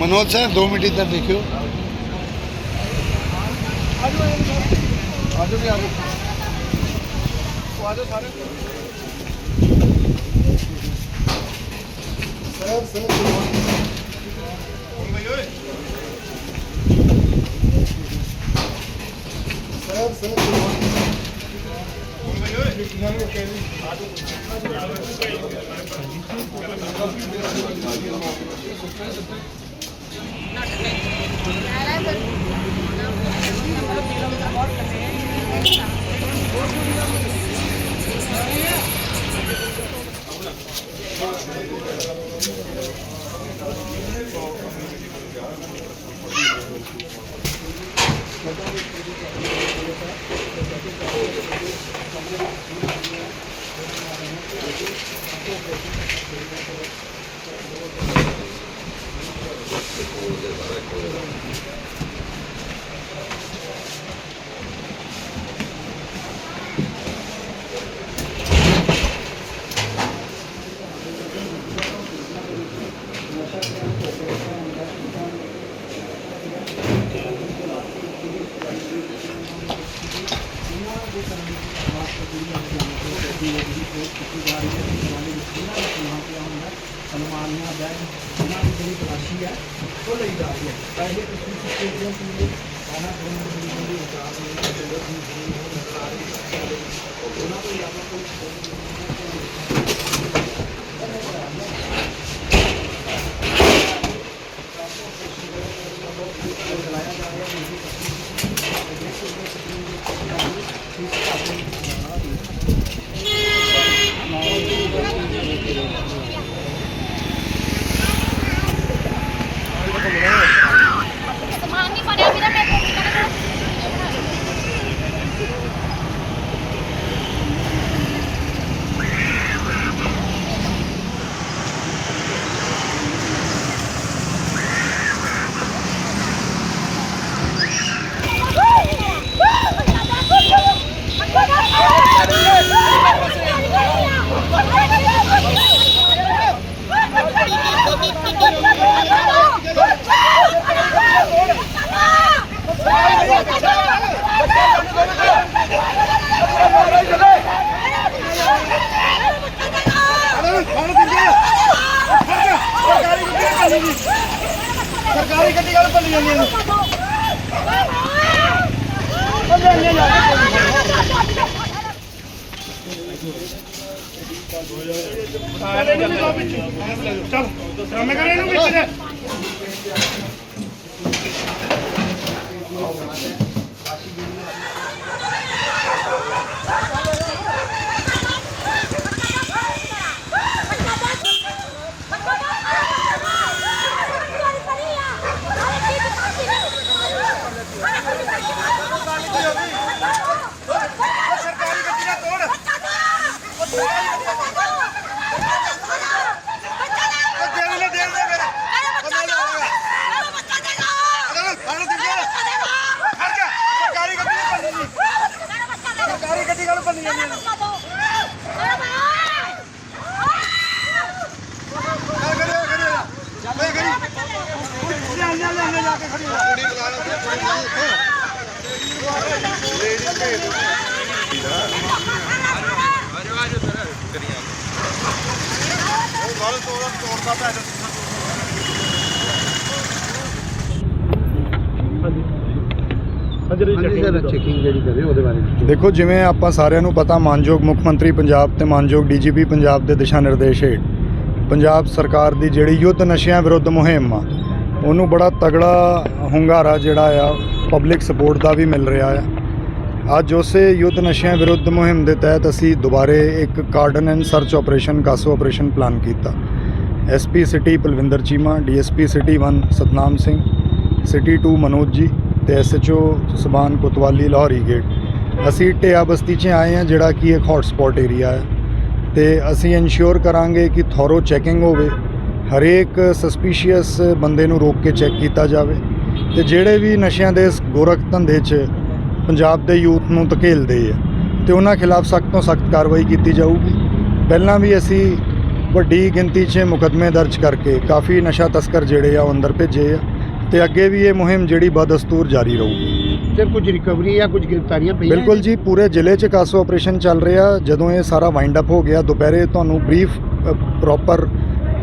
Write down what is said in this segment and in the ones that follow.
ਮਨੋਜ ਸਾਹਿਬ 2 minute ਇੱਧਰ ਦੇਖਿਓ ਆਜੋ ਵੀ ਆਜੋ ਆਜੋ ਸਾਰੇ ਸਰ ਸਰ ਸਰ ਸਰ ਸਨਮਾਨੀਆਂ ਬੈਗ ਉਹਨਾਂ ਦੀ ਜਿਹੜੀ ਤਲਾਸ਼ੀ ਹੈ, ਉਹ ਲਈ ਜਾ ਰਹੀ ਹੈ। ਪਹਿਲੇ ਤੁਸੀਂ ਸਟੇਡੀਅਮ ਤੋਂ ਆਣਾ ਕਰਨਾ ਬੜੀ ਬੜੀ ਉਤਾਰ ਦੇ ਜਿਹੜੇ ਨਜ਼ਰ ਆ ਰਹੀ ਹੈ ਉਹਨਾਂ ਤੋਂ ਇਲਾਵਾ ਕੋਈ ਸਰਕਾਰੀ ਗੱਡੀ ਗੱਲ ਭੱਲੀ ਜਾਂਦੀ ਹੈ ਚੱਲ ਮੈਂ ਕਹਿੰਦਾ ਇਹਨੂੰ ਵਿੱਚ ਦੇ ਸਰਕਾਰੀ ਗੱਡੀ ਦਾ ਤੋੜ ਉਹ ਦੇ ਦੇ ਦੇ ਦੇ ਮੇਰੇ ਉਹ ਮੈਂ ਲਾਵਾਂਗਾ ਅਰੇ ਫੜ ਦੇ ਗਿਆ ਫੜ ਜਾ ਸਰਕਾਰੀ ਗੱਡੀ ਦਾ ਭੱਲੀ ਨਹੀਂ ਸਰਕਾਰੀ ਗੱਡੀ ਗੱਲ ਭੱਲੀ ਜਾਂਦੀ ਹੈ ਚੱਲ ਖੜੀ ਹੋ ਖੜੀ ਹੋ ਜਾ ਬਈ ਖੜੀ ਲੈ ਲੈ ਲੈ ਲੈ ਜਾ ਕੇ ਖੜੀ ਹੋ ਕੁੜੀ ਬੁਲਾ ਤੋੜ ਤੋੜਦਾ ਪੈ ਹਾਂਜੀ ਸਰ ਚੈਕਿੰਗ ਜਿਹੜੀ ਕਰੇ ਉਹਦੇ ਬਾਰੇ ਦੇਖੋ ਜਿਵੇਂ ਆਪਾਂ ਸਾਰਿਆਂ ਨੂੰ ਪਤਾ ਮਾਨਯੋਗ ਮੁੱਖ ਮੰਤਰੀ ਪੰਜਾਬ ਤੇ ਮਾਨਯੋਗ ਡੀਜੀਪੀ ਪੰਜਾਬ ਦੇ ਦਿਸ਼ਾ ਨਿਰਦੇਸ਼ ਹੇਠ ਪੰਜਾਬ ਸਰਕਾਰ ਦੀ ਜਿਹੜੀ ਯੁੱਧ ਨਸ਼ਿਆਂ ਵਿਰੁੱਧ ਮੁਹਿੰਮ ਆ ਉਹਨੂੰ ਬੜਾ ਤਗੜਾ ਹੁੰਗਾਰਾ ਜਿਹੜਾ ਆ ਪਬਲਿਕ ਸਪੋਰਟ ਦਾ ਵੀ ਮਿਲ ਰਿਹਾ ਆ। ਅੱਜ ਉਸੇ ਯੁੱਧ ਨਸ਼ਿਆਂ ਵਿਰੁੱਧ ਮੁਹਿੰਮ ਦੇ ਤਹਿਤ ਅਸੀਂ ਦੁਬਾਰੇ ਇੱਕ cordon and search operation CASO operation plan ਕੀਤਾ। SP city Palwinder Cheema DSP city 1 Satnam Singh city 2 Manoj ji ਤੇ ਐਸਐਚਓ ਸਬਾਨ ਕੋਤਵਾਲੀ, ਲਾਹੌਰੀ ਗੇਟ ਅਸੀਂ ਟਿਆ ਬਸਤੀ 'ਚ ਆਏ ਹਾਂ, ਜਿਹੜਾ ਕਿ ਇੱਕ ਹੌਟ ਸਪੌਟ ਏਰੀਆ ਹੈ। ਤੇ ਅਸੀਂ ਇਨਸ਼ੋਰ ਕਰਾਂਗੇ ਕਿ ਥੋਰੋ ਚੈਕਿੰਗ ਹੋਵੇ, ਹਰੇਕ ਸਸਪੀਸ਼ੀਅਸ ਬੰਦੇ ਨੂੰ ਰੋਕ ਕੇ ਚੈੱਕ ਕੀਤਾ ਜਾਵੇ। ਤੇ ਜਿਹੜੇ ਵੀ ਨਸ਼ਿਆਂ ਦੇ ਗੋਰਖ ਧੰਦੇ 'ਚ ਪੰਜਾਬ ਦੇ ਯੂਥ ਨੂੰ ਧਕੇਲਦੇ ਆ, ਤੇ ਉਹਨਾਂ ਖਿਲਾਫ ਸਖਤ ਤੋਂ ਸਖਤ ਕਾਰਵਾਈ ਕੀਤੀ ਜਾਊਗੀ। ਪਹਿਲਾਂ ਵੀ ਅਸੀਂ ਵੱਡੀ ਗਿਣਤੀ 'ਚ ਮੁਕੱਦਮੇ ਦਰਜ ਕਰਕੇ ਕਾਫੀ ਨਸ਼ਾ ਤਸਕਰ ਜਿਹੜੇ ਆ ਉਹ ਅੰਦਰ ਭੇਜੇ ਆ। ਤੇ ਅੱਗੇ ਵੀ ਇਹ ਮੁਹਿੰਮ ਜਿਹੜੀ ਬਦਸਤੂਰ ਜਾਰੀ ਰਹੂਗੀ। ਸਰ ਕੁਝ ਰਿਕਵਰੀ ਜਾਂ ਕੁਝ ਗ੍ਰਿਫਤਾਰੀਆਂ ਪਈਆਂ ਬਿਲਕੁਲ ਜੀ? ਪੂਰੇ ਜ਼ਿਲ੍ਹੇ 'ਚ ਕਾਸੋ ਆਪਰੇਸ਼ਨ ਚੱਲ ਰਿਹਾ। ਜਦੋਂ ਇਹ ਸਾਰਾ ਵਾਈਂਡ ਅਪ ਹੋ ਗਿਆ ਦੁਪਹਿਰੇ ਤੁਹਾਨੂੰ ਬਰੀਫ ਪ੍ਰੋਪਰ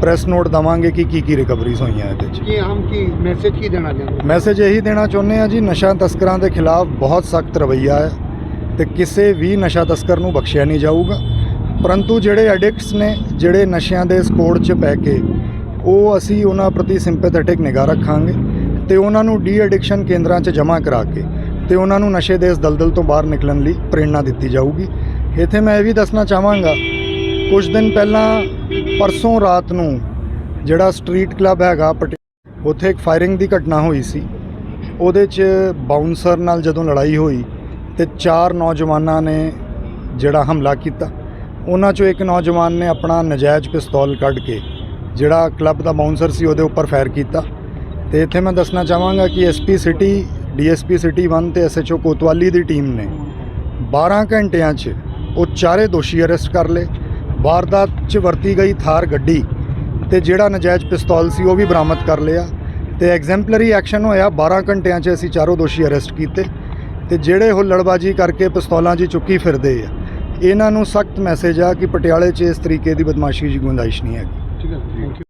ਪ੍ਰੈਸ ਨੋਟ ਦਵਾਂਗੇ ਕਿ ਕੀ ਕੀ ਰਿਕਵਰੀਜ਼ ਹੋਈਆਂ ਇਹਦੇ 'ਚ। ਕੀ ਹਮ ਕੀ ਮੈਸੇਜ ਕੀ ਦੇਣਾ ਚਾਹੁੰਦੇ ਮੈਸੇਜ ਇਹੀ ਦੇਣਾ ਚਾਹੁੰਦੇ ਆ ਜੀ ਨਸ਼ਾ ਤਸਕਰਾਂ ਦੇ ਖਿਲਾਫ ਬਹੁਤ ਸਖਤ ਰਵੱਈਆ ਹੈ ਤੇ ਕਿਸੇ ਵੀ ਨਸ਼ਾ ਤਸਕਰ ਨੂੰ ਬਖਸ਼ਿਆ ਨਹੀਂ ਜਾਊਗਾ। ਪਰੰਤੂ ਜਿਹੜੇ ਐਡਿਕਟਸ ਨੇ ਜਿਹੜੇ ਨਸ਼ਿਆਂ ਦੇ ਸਕੋੜ 'ਚ ਪੈ ਕੇ ਉਹ ਅਸੀਂ ਉਹਨਾਂ ਪ੍ਰਤੀ ਸਿੰਪੈਥੈਟਿਕ ਨਿਗਾਹ ਰੱਖਾਂਗੇ। ਤੇ ਉਹਨਾਂ ਨੂੰ ਡੀ ਐਡਿਕਸ਼ਨ ਕੇਂਦਰਾਂ 'ਚ ਜਮ੍ਹਾਂ ਕਰਾ ਕੇ ਤੇ ਉਹਨਾਂ ਨੂੰ ਨਸ਼ੇ ਦੇ ਇਸ ਦਲਦਲ ਤੋਂ ਬਾਹਰ ਨਿਕਲਣ ਲਈ ਪ੍ਰੇਰਣਾ ਦਿੱਤੀ ਜਾਊਗੀ। ਇੱਥੇ ਮੈਂ ਇਹ ਵੀ ਦੱਸਣਾ ਚਾਹਾਂਗਾ, ਕੁਝ ਦਿਨ ਪਹਿਲਾਂ ਪਰਸੋਂ ਰਾਤ ਨੂੰ ਜਿਹੜਾ ਸਟਰੀਟ ਕਲੱਬ ਹੈਗਾ, ਪਟਿ, ਉੱਥੇ ਇੱਕ ਫਾਇਰਿੰਗ ਦੀ ਘਟਨਾ ਹੋਈ ਸੀ। ਉਹਦੇ 'ਚ ਬਾਉਂਸਰ ਨਾਲ ਜਦੋਂ ਲੜਾਈ ਹੋਈ ਤੇ ਚਾਰ ਨੌਜਵਾਨਾਂ ਨੇ ਜਿਹੜਾ ਹਮਲਾ ਕੀਤਾ। ਉਹਨਾਂ 'ਚੋਂ ਇੱਕ ਨੌਜਵਾਨ ਨੇ ਆਪਣਾ ਨਜਾਇਜ਼ ਪਿਸਤੌਲ ਕੱਢ ਕੇ ਜਿਹੜਾ ਕਲੱਬ ਦਾ ਬਾਉਂਸਰ ਸੀ ਉਹਦੇ ਉੱਪਰ ਫਾਇਰ ਕੀਤਾ। ਤੇ ਇੱਥੇ ਮੈਂ ਦੱਸਣਾ ਚਾਹਾਂਗਾ ਕਿ ਐਸਪੀ ਸਿਟੀ ਡੀਐਸਪੀ ਸਿਟੀ 1 ਤੇ ਐਸਐਚਓ ਕੋਤਵਾਲੀ ਦੀ ਟੀਮ ਨੇ 12 ਘੰਟਿਆਂ 'ਚ ਉਹ ਚਾਰੇ ਦੋਸ਼ੀ ਅਰੈਸਟ ਕਰ ਲਏ। ਵਾਰਦਾਤ 'ਚ ਵਰਤੀ ਗਈ ਥਾਰ ਗੱਡੀ ਤੇ ਜਿਹੜਾ ਨਜਾਇਜ਼ ਪਿਸਤੌਲ ਸੀ ਉਹ ਵੀ ਬਰਾਮਦ ਕਰ ਲਿਆ ਤੇ ਐਗਜ਼ੈਂਪਲਰੀ ਐਕਸ਼ਨ ਹੋਇਆ। 12 ਘੰਟਿਆਂ 'ਚ ਅਸੀਂ ਚਾਰੋਂ ਦੋਸ਼ੀ ਅਰੈਸਟ ਕੀਤੇ ਤੇ ਜਿਹੜੇ ਉਹ ਲੜਬਾਜ਼ੀ ਕਰਕੇ ਪਿਸਤੌਲਾਂ 'ਚ ਚੁੱਕੀ ਫਿਰਦੇ ਆ। ਇਹਨਾਂ ਨੂੰ ਸਖਤ ਮੈਸੇਜ ਆ ਕਿ ਪਟਿਆਲੇ 'ਚ ਇਸ ਤਰੀਕੇ ਦੀ ਬਦਮਾਸ਼ੀ ਦੀ ਗੁੰਜਾਇਸ਼ ਨਹੀਂ ਹੈਗੀ। ਠੀਕ ਹੈ